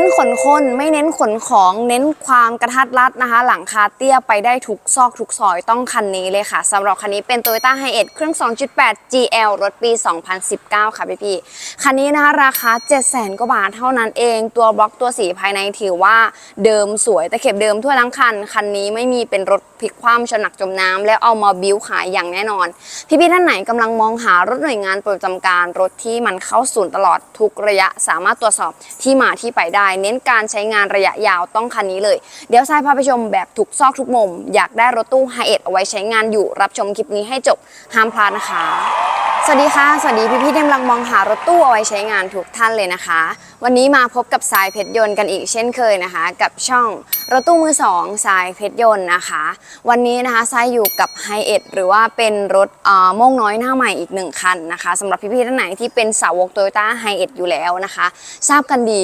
น้นขนคน ไม่เน้นขนของ เน้นความกระทัดรัดนะคะ หลังคาเตี้ยไปได้ทุกซอกทุกซอยต้องคันนี้เลยค่ะสำหรับคันนี้เป็น Toyota h i เครื่อง 2.8 GL รถปี 2019 ค่ะพี่ๆคันนี้นะคะราคา 700,000 กว่าบาทเท่านั้นเอง ตัวบล็อกตัวสีภายในถือว่าเดิมสวยตะเข็บเดิมทั่วทั้งคัน คันนี้ไม่มีเป็นรถพลิกคว่ำชนหนักจมน้ำแล้วเอามาบิ้วขายอย่างแน่นอน พี่ๆท่านไหนกำลังมองหารถหน่วยงานประจำการรถที่มันเข้าศูนย์ตลอดทุกระยะสามารถตรวจสอบที่มาที่ไปได้เน้นการใช้งานระยะยาวต้องคันนี้เลย เดี๋ยวทรายพาไปชมแบบทุกซอกทุกมุม อยากได้รถตู้ไฮเอ็ดเอาไว้ใช้งานอยู่ รับชมคลิปนี้ให้จบห้ามพลาดนะคะ สวัสดีค่ะ สวัสดีพี่พี่ที่กำลังมองหารถตู้เอาไว้ใช้งานทุกท่านเลยนะคะ วันนี้มาพบกับสายเพชรยนต์กันอีกเช่นเคยนะคะ กับช่องรถตู้มือสองสายเพชรยนต์นะคะ วันนี้นะคะสายอยู่กับไฮเอ็ดหรือว่าเป็นรถโม่งน้อยหน้าใหม่อีกหนึ่งคันนะคะสำหรับพี่ๆท่านไหนที่เป็นสาวกโตโยต้าไฮเอ็ดอยู่แล้วนะคะ ทราบกันดี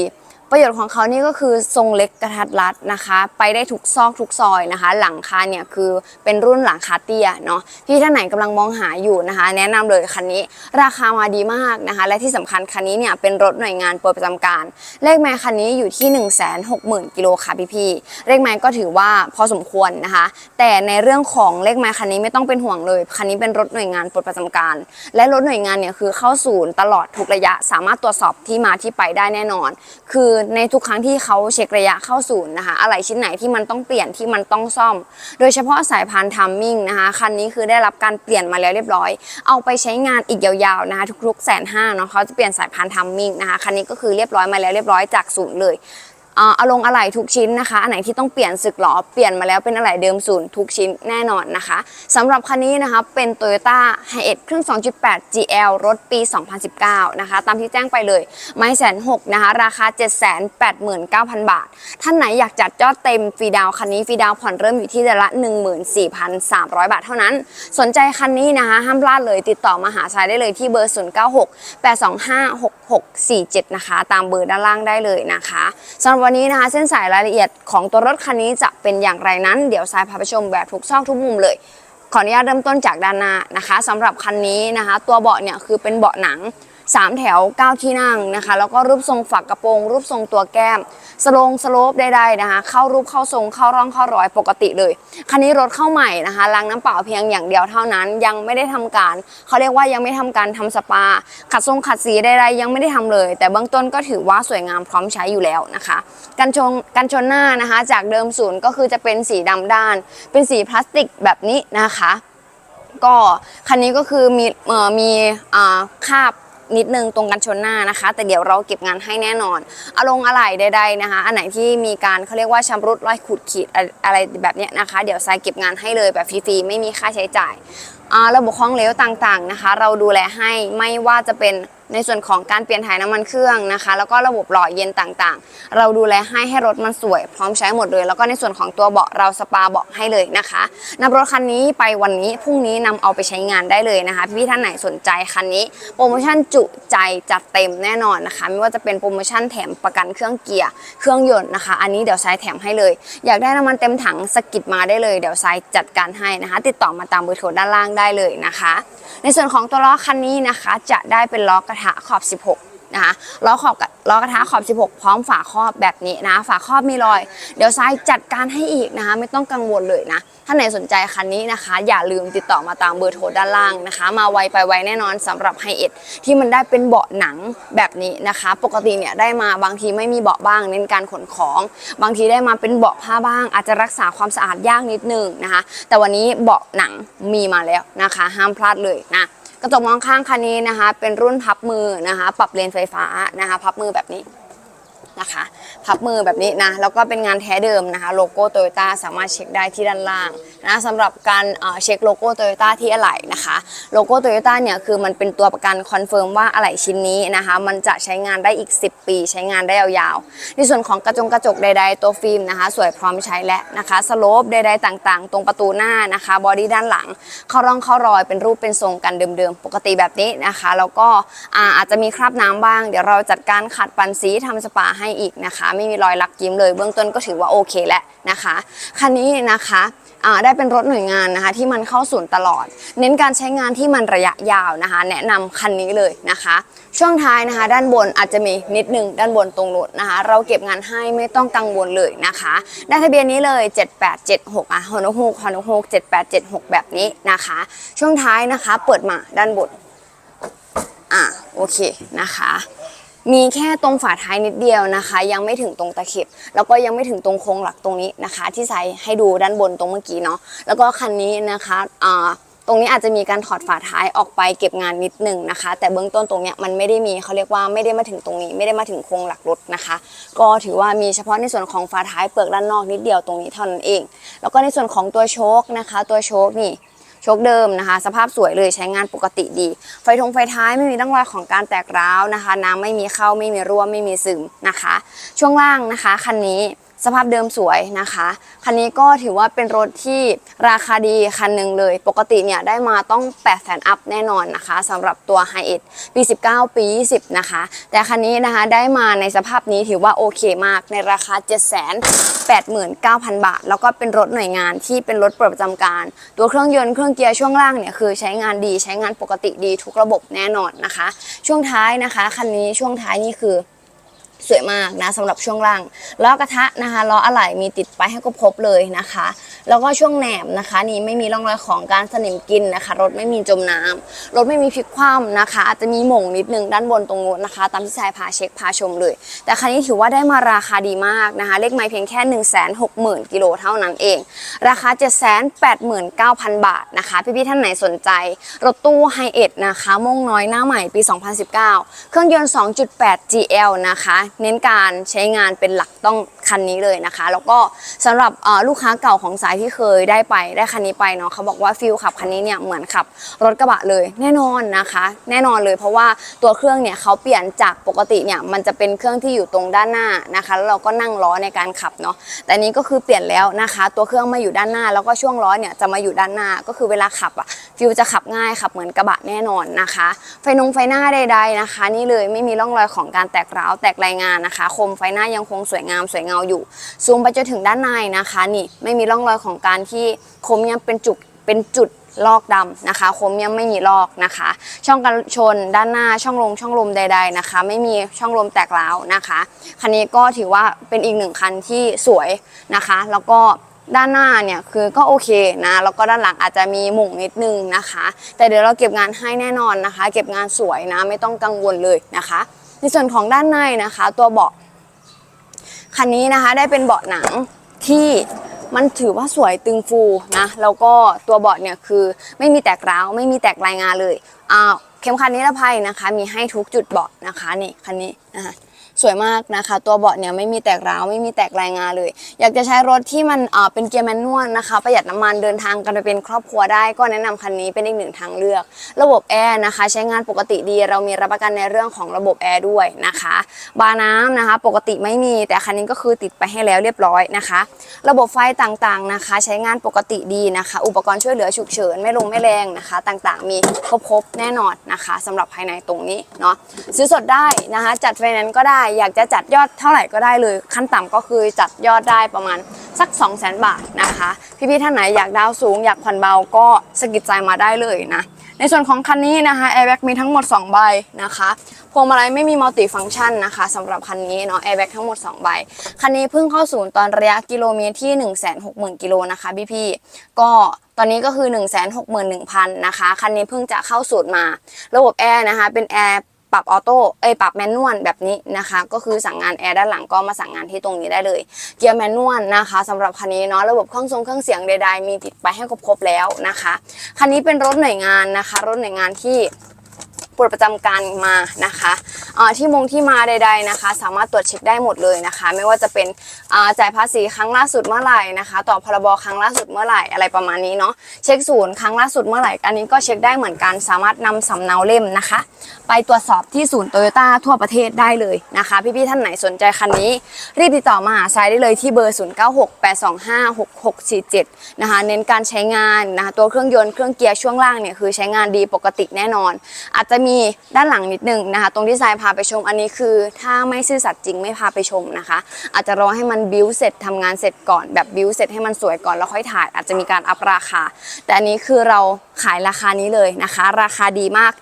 ประโยชน์ของเขานี่ก็คือทรงเล็กกระทัดรัดนะคะ ไปได้ทุกซอกทุกซอยนะคะ หลังคาเนี่ยคือเป็นรุ่นหลังคาเตี้ยเนาะพี่ท่านไหนกำลังมองหาอยู่นะคะ แนะนำเลยคันนี้ ราคามาดีมากนะคะ และที่สำคัญคันนี้เนี่ยเป็นรถหน่วยงานโปรดประจำการ เลขแมคันนี้อยู่ที่ 1 6 0 0 0 0กิโลค่ะพี่พี่ๆเลขแมก็ถือว่าพอสมควรนะคะ แต่ในเรื่องของเลขแมคันนี้ไม่ต้องเป็นห่วงเลยคันนี้เป็นรถหน่วยงานโปรดประจำการ และรถหน่วยงานเนี่ยคือเข้าศูนย์ตลอดทุกระยะสามารถตรวจสอบที่มาที่ไปได้แน่นอน คือในทุกครั้งที่เขาเช็คระยะเข้าศูนย์นะคะอะไรชิ้นไหนที่มันต้องเปลี่ยนที่มันต้องซ่อม โดยเฉพาะสายพานทัมมิ่งนะคะคันนี้คือได้รับการเปลี่ยนมาแล้วเรียบร้อย เอาไปใช้งานอีกยาวๆนะคะทุกๆแสนห้าเนาะเขาจะเปลี่ยนสายพานทัมมิ่งนะคะคันนี้ก็คือเรียบร้อยมาแล้วเรียบร้อยจากศูนย์เลย อ่อเอาลงอะไหล่ทุกชิ้นนะคะ อันไหนที่ต้องเปลี่ยนสึกหรอเปลี่ยนมาแล้วเป็นอะไหล่เดิมศูนย์ทุกชิ้นแน่นอนนะคะสำหรับคันนี้นะคะเป็น Toyota h i เอ็ดครื่อง 2.8 GL รถปี 2019 นะคะ ตามที่แจ้งไปเลยไม่แสนหกนะคะ ราคา 789,000 บาท ท่านไหนอยากจัดยอดเต็มฟรีดาวน์คันนี้ฟรีดาวน์ผ่อนเริ่มอยู่ที่เดือนละ 14,300 บาทเท่านั้น สนใจคันนี้นะคะห้ามพลาดเลยติดต่อมาหาชายได้เลยที่เบอร์ 096 825 6647 นะคะ ตามเบอร์ด้านล่างได้เลยนะคะสำหรับวันนี้นะคะ เส้นสายรายละเอียดของตัวรถคันนี้จะเป็นอย่างไรนั้น เดี๋ยวสายพาไปชมแบบทุกซอกทุกมุมเลย ขออนุญาตเริ่มต้นจากด้านหน้านะคะสำหรับคันนี้นะคะ ตัวเบาะเนี่ยคือเป็นเบาะหนัง 3 แถว 9 ที่นั่งนะคะ แล้วก็รูปทรงฝักกระโปรง รูปทรงตัวแก้ม สโลงสโลปใดๆนะคะ เข้ารูปเข้าทรงเข้าร่องเข้ารอยปกติเลย คันนี้รถเข้าใหม่นะคะล้างน้ำเปล่าเพียงอย่างเดียวเท่านั้น ยังไม่ได้ทำการ เขาเรียกว่ายังไม่ทำการทำสปา ขัดทรงขัดสีใดๆยังไม่ได้ทำเลย แต่เบื้องต้นก็ถือว่าสวยงามพร้อมใช้อยู่แล้วนะคะกันชนกันชนหน้านะคะ จากเดิมศูนย์ก็คือจะเป็นสีดำด้าน เป็นสีพลาสติกแบบนี้นะคะ ก็คันนี้ก็คือมีอมีอ่าคาบ นิดนึงตรงกันชนหน้านะคะ แต่เดี๋ยวเราเก็บงานให้แน่นอนอาลงอะไหล่ใดๆนะคะ อันไหนที่มีการเขาเรียกว่าชำรุดรอยขูดขีดอะไรแบบนี้นะคะ เดี๋ยวทรายเก็บงานให้เลยแบบฟรีๆไม่มีค่าใช้จ่ายระบบคล้องเลวต่างๆนะคะ เราดูแลให้ไม่ว่าจะเป็น ในส่วนของการเปลี่ยนถ่ายน้ำมันเครื่องนะคะ แล้วก็ระบบหล่อเย็นต่างๆ เราดูแลให้ให้รถมันสวย พร้อมใช้หมดเลย แล้วก็ในส่วนของตัวเบาะเราสปาเบาะให้เลยนะคะนำรถคันนี้ไปวันนี้พรุ่งนี้นำเอาไปใช้งานได้เลยนะคะ พี่ท่านไหนสนใจคันนี้ โปรโมชั่นจุใจจัดเต็มแน่นอนนะคะ ไม่ว่าจะเป็นโปรโมชั่นแถมประกันเครื่องเกียร์เครื่องยนต์นะคะ อันนี้เดี๋ยวทรายแถมให้เลย อยากได้น้ำมันเต็มถังสกิดมาได้เลยเดี๋ยวทรายจัดการให้นะคะ ติดต่อมาตามเบอร์โทรด้านล่างได้เลยนะคะ ในส่วนของตัวล้อคันนี้นะคะ จะได้เป็นล้อกระทะขอบ 16 นะคะล้อขอบกับล้อกระทะขอบ 16 พร้อมฝาครอบแบบนี้นะ ฝาครอบมีรอย เดี๋ยวซ้ายจัดการให้อีกนะคะ ไม่ต้องกังวลเลยนะถ้าไหนสนใจคันนี้นะคะ อย่าลืมติดต่อมาตามเบอร์โทรด้านล่างนะคะ มาไวไปไวแน่นอนสำหรับไฮเอ็ดที่มันได้เป็นเบาะหนังแบบนี้นะคะ ปกติเนี่ยได้มาบางทีไม่มีเบาะบ้างเน้นการขนของ บางทีได้มาเป็นเบาะผ้าบ้าง อาจจะรักษาความสะอาดยากนิดนึงนะคะ แต่วันนี้เบาะหนังมีมาแล้วนะคะ ห้ามพลาดเลยนะ กระจกมองข้างคันนี้นะคะ เป็นรุ่นพับมือนะคะ ปรับเลนไฟฟ้านะคะ พับมือแบบนี้ นะคะ พับมือแบบนี้นะ แล้วก็เป็นงานแท้เดิมนะคะ โลโก้โตโยต้าสามารถเช็คได้ที่ด้านล่างนะสำหรับการเช็คโลโก้โตโยต้าที่อะไหล่นะคะ โลโก้โตโยต้าเนี่ยคือมันเป็นตัวประกันคอนเฟิร์มว่าอะไหล่ชิ้นนี้นะคะ มันจะใช้งานได้อีก 10 ปี ใช้งานได้ยาวๆ ในส่วนของกระจงกระจกใด ๆ ตัวฟิล์มนะคะ สวยพร้อมใช้และนะคะสโลปใดๆต่างๆ ตรงประตูหน้านะคะ บอดี้ด้านหลัง เข้าร่องเข้ารอยเป็นรูปเป็นทรงกันเดิมๆ ปกติแบบนี้นะคะ แล้วก็อาอาจจะมีคราบน้ำบ้าง เดี๋ยวเราจัดการขัดปันสีทำสปาให้ให้อีกนะคะ ไม่มีรอยลักยิ้มเลยเบื้องต้นก็ถือว่าโอเคแล้วนะคะคันนี้นะคะได้เป็นรถหน่วยงานนะคะที่มันเข้าศูนย์ตลอด เน้นการใช้งานที่มันระยะยาวนะคะ แนะนำคันนี้เลยนะคะ ช่วงท้ายนะคะ ด้านบนอาจจะมีนิดนึงด้านบนตรงรถนะคะ เราเก็บงานให้ไม่ต้องกังวลเลยนะคะ ได้ทะเบียนนี้เลย 7876อะฮอนฮูกฮอนฮูก7876 แบบนี้นะคะ ช่วงท้ายนะคะ เปิดมาด้านบนอะโอเคนะคะ มีแค่ตรงฝาท้ายนิดเดียวนะคะ ยังไม่ถึงตรงตะเข็บแล้วก็ยังไม่ถึงตรงโครงหลักตรงนี้นะคะ ที่ใส่ให้ดูด้านบนตรงเมื่อกี้เนาะแล้วก็คันนี้นะคะอ่าตรงนี้อาจจะมีการถอดฝาท้ายออกไปเก็บงานนิดหนึ่งนะคะ แต่เบื้องต้นตรงเนี้ยมันไม่ได้มีเขาเรียกว่าไม่ได้มาถึงตรงนี้ ไม่ได้มาถึงโครงหลักรถนะคะ ก็ถือว่ามีเฉพาะในส่วนของฝาท้ายเปลือกด้านนอกนิดเดียวตรงนี้เท่านั้นเอง แล้วก็ในส่วนของตัวโชคนะคะ ตัวโชคนี่ ชกเดิมนะคะ สภาพสวยเลยใช้งานปกติดี ไฟทงไฟท้ายไม่มีร่องรอยของการแตกร้าวนะคะ น้ำไม่มีเข้าไม่มีรั่วไม่มีซึมนะคะ ช่วงล่างนะคะคันนี้ สภาพเดิมสวยนะคะ คันนี้ก็ถือว่าเป็นรถที่ราคาดีคันหนึ่งเลย ปกติเนี่ยได้มาต้อง8แสนอัพแน่นอนนะคะสำหรับตัว h i เอ็ดปี 19 ปี 20 นะคะ แต่คันนี้นะคะได้มาในสภาพนี้ถือว่าโอเคมากในราคา 7 8 9 0 0 0 บาท แล้วก็เป็นรถหน่วยงานที่เป็นรถเประจำการ ตัวเครื่องยนต์เครื่องเกียร์ช่วงล่างเนี่ยคือใช้งานดีใช้งานปกติดีทุกระบบแน่นอนนะคะ ช่วงท้ายนะคะคันนี้ช่วงท้ายนี่คือ สวยมากนะสำหรับช่วงล่างล้อกระทะนะคะล้ออะไหล่มีติดไปให้ครบเลยนะคะ แล้วก็ช่วงแหนบนะคะ นี่ไม่มีร่องรอยของการสนิมกินนะคะ รถไม่มีจมน้ำรถไม่มีพลิกคว่ำนะคะ อาจจะมีหม่งนิดนึงด้านบนตรงนู้นนะคะ ตามที่ชายพาเช็คพาชมเลย แต่คันนี้ถือว่าได้มาราคาดีมากนะคะ เลขไม้เพียงแค่ 1 6 0 0 0 0กิโลเท่านั้นเอง ราคา 789,000 บาทนะคะพี่ๆท่านไหนสนใจ รถตู้ไฮเอ็ดนะคะม่งน้อยหน้าใหม่ปี 2019 เครื่องยนต์ 2.8 GL นะคะเน้นการใช้งานเป็นหลักต้อง คันนี้เลยนะคะ แล้วก็สำหรับลูกค้าเก่าของสายที่เคยได้ไปได้คันนี้ไปเนาะเขาบอกว่าฟิลขับคันนี้เนี่ยเหมือนขับรถกระบะเลยแน่นอนนะคะ แน่นอนเลยเพราะว่าตัวเครื่องเนี่ยเขาเปลี่ยนจากปกติเนี่ยมันจะเป็นเครื่องที่อยู่ตรงด้านหน้านะคะ แล้วเราก็นั่งล้อในการขับเนาะแต่นี้ก็คือเปลี่ยนแล้วนะคะ ตัวเครื่องมาอยู่ด้านหน้า แล้วก็ช่วงล้อเนี่ยจะมาอยู่ด้านหน้าก็คือเวลาขับอะฟิลจะขับง่ายขับเหมือนกระบะแน่นอนนะคะ ไฟนงไฟหน้าใด ๆนะคะ นี่เลยไม่มีร่องรอยของการแตกร้าวแตกรายงานนะคะ คมไฟหน้ายังคงสวยงามสวยงามอยู่ ซูมไปจนถึงด้านในนะคะนี่ไม่มีร่องรอยของการที่คมยังเป็นจุดเป็นจุดลอกดำนะคะ คมยังไม่มีลอกนะคะ ช่องกันชนด้านหน้าช่องลมช่องลมใด ๆนะคะ ไม่มีช่องลมแตกร้าวนะคะคันนี้ก็ถือว่าเป็นอีกหนึ่งคันที่สวยนะคะ แล้วก็ด้านหน้าเนี่ยคือก็โอเคนะแล้วก็ด้านหลังอาจจะมีหม่งนิดนึงนะคะ แต่เดี๋ยวเราเก็บงานให้แน่นอนนะคะ เก็บงานสวยนะไม่ต้องกังวลเลยนะคะ ในส่วนของด้านในนะคะ ตัวเบาะ คันนี้นะคะได้เป็นเบาะหนังที่มันถือว่าสวยตึงฟูนะแล้วก็ตัวเบาะเนี่ยคือไม่มีแตกร้าวไม่มีแตกรายงานเลยอ่าเข็มขัดนิรภัยนะคะ มีให้ทุกจุดเบาะนะคะนี่คันนี้นะคะ สวยมากนะคะ ตัวเบาะเนี่ยไม่มีแตกร้าวไม่มีแตกรายงานเลย อยากจะใช้รถที่มันเป็นเกียร์แมนนวลนะคะ ประหยัดน้ำมันเดินทางกันไปเป็นครอบครัวได้ก็แนะนำคันนี้เป็นอีกหนึ่งทางเลือก ระบบแอร์นะคะ ใช้งานปกติดีเรามีรับประกันในเรื่องของระบบแอร์ด้วยนะคะ บาน้ำนะคะ ปกติไม่มีแต่คันนี้ก็คือติดไปให้แล้วเรียบร้อยนะคะ ระบบไฟต่างๆนะคะ ใช้งานปกติดีนะคะ อุปกรณ์ช่วยเหลือฉุกเฉินไม่ลงไม่แรงนะคะ ต่างๆ มีครบๆแน่นอนนะคะสำหรับภายในตรงนี้เนาะซื้อสดได้นะคะ จัดไฟแนนซ์ก็ได้อยากจะจัดยอดเท่าไหร่ก็ได้เลย ขั้นต่ำก็คือจัดยอดได้ประมาณสัก 2 0 0 0 0 0 บาทนะคะ พี่ๆท่านไหนอยากดาวสูง อยากผ่อนเบาก็สะกิดใจมาได้เลยนะ ในส่วนของคันนี้นะคะแอร์แบ็กมีทั้งหมด 2 ใบนะคะพวงมาลัยไม่มีมัลติฟังก์ชันนะคะสำหรับคันนี้เนาะแอร์แบ็กทั้งหมด 2 ใบ คันนี้เพิ่งเข้าศูนย์ตอนระยะกิโลเมตรที่ 160,000กิโลนะคะพี่ๆก็ตอนนี้ก็คือ 161,000 นะคะ คันนี้เพิ่งจะเข้าศูนย์มา ระบบแอร์นะคะ เป็นแอร์ ปรับออโต้เอ้ยปรับแมนนวลแบบนี้นะคะ ก็คือสั่งงานแอร์ด้านหลังก็มาสั่งงานที่ตรงนี้ได้เลย เกียร์แมนนวลนะคะสำหรับคันนี้เนาะระบบเครื่องทรงเครื่องเสียงใดๆมีติดไปให้ครบๆแล้วนะคะคันนี้เป็นรถหน่วยงานนะคะ รถหน่วยงานที่ ปลดประจำการมานะคะที่มงที่มาใด ๆนะคะ สามารถตรวจเช็คได้หมดเลยนะคะ ไม่ว่าจะเป็นจ่ายภาษีครั้งล่าสุดเมื่อไหร่นะคะ ต่อพรบครั้งล่าสุดเมื่อไหร่อะไรประมาณนี้เนาะเช็คศูนย์ครั้งล่าสุดเมื่อไหร่อันนี้ก็เช็คได้เหมือนกัน สามารถนำสำเนาเล่มนะคะ ไปตรวจสอบที่ศูนย์โตโยต้าทั่วประเทศได้เลยนะคะ พี่ๆท่านไหนสนใจคันนี้ รีบติดต่อมาหาทรายได้เลยที่เบอร์ 0968256647 นะคะ เน้นการใช้งานนะคะตัวเครื่องยนต์เครื่องเกียร์ช่วงล่างเนี่ยคือใช้งานดีปกติแน่นอน อาจจะมีด้านหลังนิดนึงนะคะ ตรงที่ทรายพาไปชมอันนี้คือ ถ้าไม่ซื่อสัตย์จริงไม่พาไปชมนะคะ อาจจะรอให้มันบิวเสร็จทำงานเสร็จก่อนแบบบิวเสร็จให้มันสวยก่อนแล้วค่อยถ่าย อาจจะมีการอัพราคา แต่อันนี้คือเราขายราคานี้เลยนะคะ ราคาดีมาก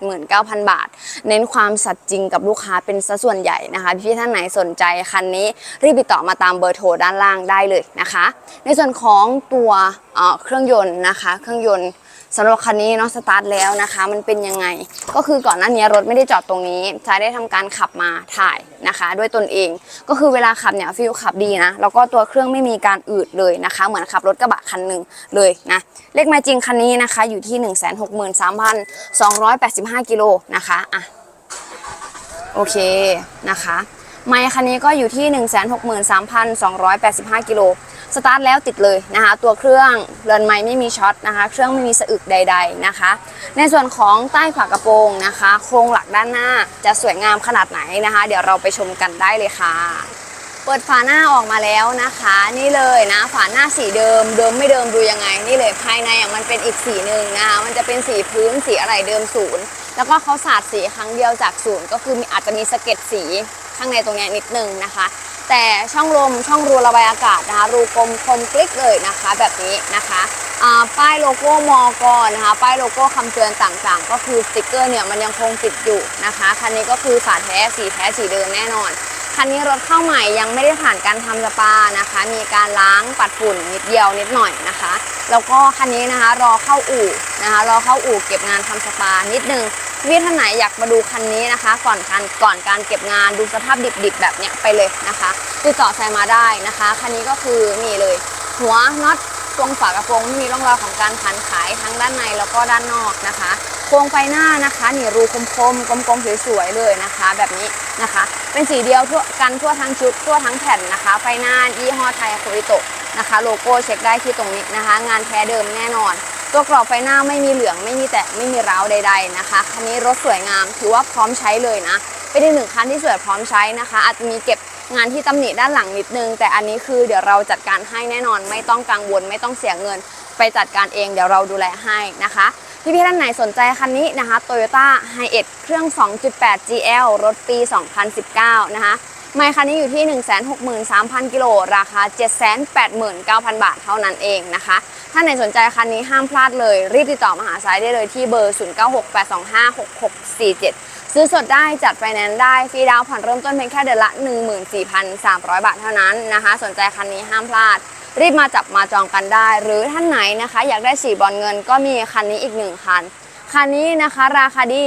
789,000 บาท เน้นความสัตย์จริงกับลูกค้าเป็นซะส่วนใหญ่นะคะพี่ๆท่านไหนสนใจคันนี้รีบติดต่อมาตามเบอร์โทรด้านล่างได้เลยนะคะ ในส่วนของตัวเครื่องยนต์นะคะ เครื่องยนต์ สำหรับคันนี้เนาะสตาร์ทแล้วนะคะ มันเป็นยังไง ก็คือก่อนหน้านี้รถไม่ได้จอดตรงนี้ใช้ได้ทำการขับมาถ่ายนะคะ ด้วยตนเอง ก็คือเวลาขับเนี่ยฟิลขับดีนะ แล้วก็ตัวเครื่องไม่มีการอืดเลยนะคะ เหมือนขับรถกระบะคันหนึ่งเลยนะ เลขไมาจริงคันนี้นะคะอยู่ที่ 163,285 กิโลนะคะอะโอเคนะคะไมค์คันนี้ก็อยู่ที่ 163,285 กิโล สตาร์ทแล้วติดเลยนะคะ ตัวเครื่องเรือนไม้ไม่มีช็อตนะคะ เครื่องไม่มีสะอึกใด ๆนะคะ ในส่วนของใต้ฝากระโปรงนะคะ โครงหลักด้านหน้าจะสวยงามขนาดไหนนะคะ เดี๋ยวเราไปชมกันได้เลยค่ะเปิดฝาหน้าออกมาแล้วนะคะ นี่เลยนะฝาหน้าสีเดิมเดิมไม่เดิมดูยังไง นี่เลยภายในอะมันเป็นอีกสีหนึ่งนะคะมันจะเป็นสีพื้นสีอะไรเดิมศูนย์แล้วก็เขาสาดสีครั้งเดียวจากศูนย์ก็คืออาจจะมีสะเก็ดสีข้างในตรงเนี้ยนิดนึงนะคะ แต่ช่องลมช่องรูระบายอากาศนะคะรูกลมคมกลิกเลยนะคะ แบบนี้นะคะป้ายโลโก้มอกอนะคะป้ายโลโก้คำเตือนต่างๆ ก็คือสติกเกอร์เนี่ยมันยังคงติดอยู่นะคะคันนี้ก็คือฝาแท้สีแท้สีเดิมแน่นอนคันนี้รถเข้าใหม่ยังไม่ได้ผ่านการทำสปานะคะ มีการล้างปัดฝุ่นนิดเดียวนิดหน่อยนะคะ แล้วก็คันนี้นะคะรอเข้าอู่นะคะ รอเข้าอู่เก็บงานทำสปานิดนึง พี่ท่านไหนอยากมาดูคันนี้นะคะ ก่อนการก่อนการเก็บงานดูสภาพดิบๆแบบเนี้ยไปเลยนะคะติดต่อใส่มาได้นะคะคันนี้ก็คือนี่เลย หัวน็อตตรงฝากระโปรงไม่มีร่องรอยของการขันขายทั้งด้านในแล้วก็ด้านนอกนะคะโครงไฟหน้านะคะนี่รูคมๆกลมๆสวยๆเลยนะคะ แบบนี้นะคะ เป็นสีเดียวทั่วกันทั่วทั้งชุดทั่วทั้งแผ่นนะคะ ไฟหน้ายี่ห้อไทยโคริโตะนะคะ โลโก้เช็คได้ที่ตรงนี้นะคะ งานแท้เดิมแน่นอน ตัวกรอบไฟหน้าไม่มีเหลืองไม่มีแตะไม่มีร้าวใด ๆนะคะ คันนี้รถสวยงามถือว่าพร้อมใช้เลยนะ เป็นอีกหนึ่งคันที่สวยพร้อมใช้นะคะ อาจจะมีเก็บงานที่ตำหนิด้านหลังนิดนึง แต่อันนี้คือเดี๋ยวเราจัดการให้แน่นอน ไม่ต้องกังวลไม่ต้องเสียเงิน ไปจัดการเองเดี๋ยวเราดูแลให้นะคะพี่พี่ๆท่านไหนสนใจคันนี้นะคะ Toyota h i 1เครื่อง 2.8 GL รถปี 2019 นะคะ ไมค์คันนี้อยู่ที่ 163,000 กิโล ราคา 789,000 บาทเท่านั้นเองนะคะ ถ้าไหนสนใจคันนี้ห้ามพลาดเลย รีบติดต่อมาหาสายได้เลยที่เบอร์ 0968256647 ซื้อสดได้จัดไฟแนนซ์ได้ฟรีดาวน์ผ่อนเริ่มต้นเพียงแค่เดือนละ 14,300 บาทเท่านั้นนะคะ สนใจคันนี้ห้ามพลาด รีบมาจับมาจองกันได้ หรือท่านไหนนะคะ อยากได้สีบอลเงินก็มีคันนี้อีกหนึ่งคัน คันนี้นะคะราคาดี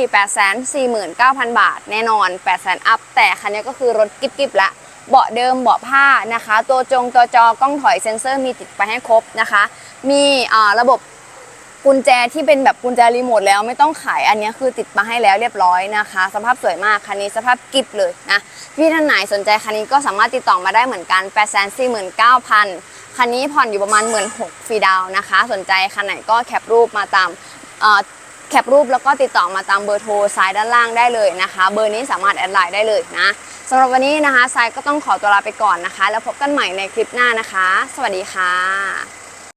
849,000 บาท แน่นอน 8 0 0 0 0อัพ แต่คันนี้ก็คือรถกิ๊บๆละ เบาะเดิมเบาะผ้านะคะ ตัวจงตัวจอกล้องถอยเซ็นเซอร์มีติดไปให้ครบนะคะ มีอ่าระบบกุญแจที่เป็นแบบกุญแจรีโมทแล้วไม่ต้องขายอันนี้คือติดมาให้แล้วเรียบร้อยนะคะ สภาพสวยมากคันนี้สภาพกิบเลยนะพี่ท่านไหนสนใจคันนี้ก็สามารถติดต่อมาได้เหมือนกัน849,000คันนี้ผ่อนอยู่ประมาณ1 6 0 0 0ฟรีดาวน์นะคะ สนใจคันไหนก็แคปรูปมาตามเอ่อ แคปรูปแล้วก็ติดต่อมาตามเบอร์โทรซ้ายด้านล่างได้เลยนะคะ เบอร์นี้สามารถแอดไลน์ได้เลยนะสำหรับวันนี้นะคะทรายก็ต้องขอตัวลาไปก่อนนะคะ แล้วพบกันใหม่ในคลิปหน้านะคะ สวัสดีค่ะ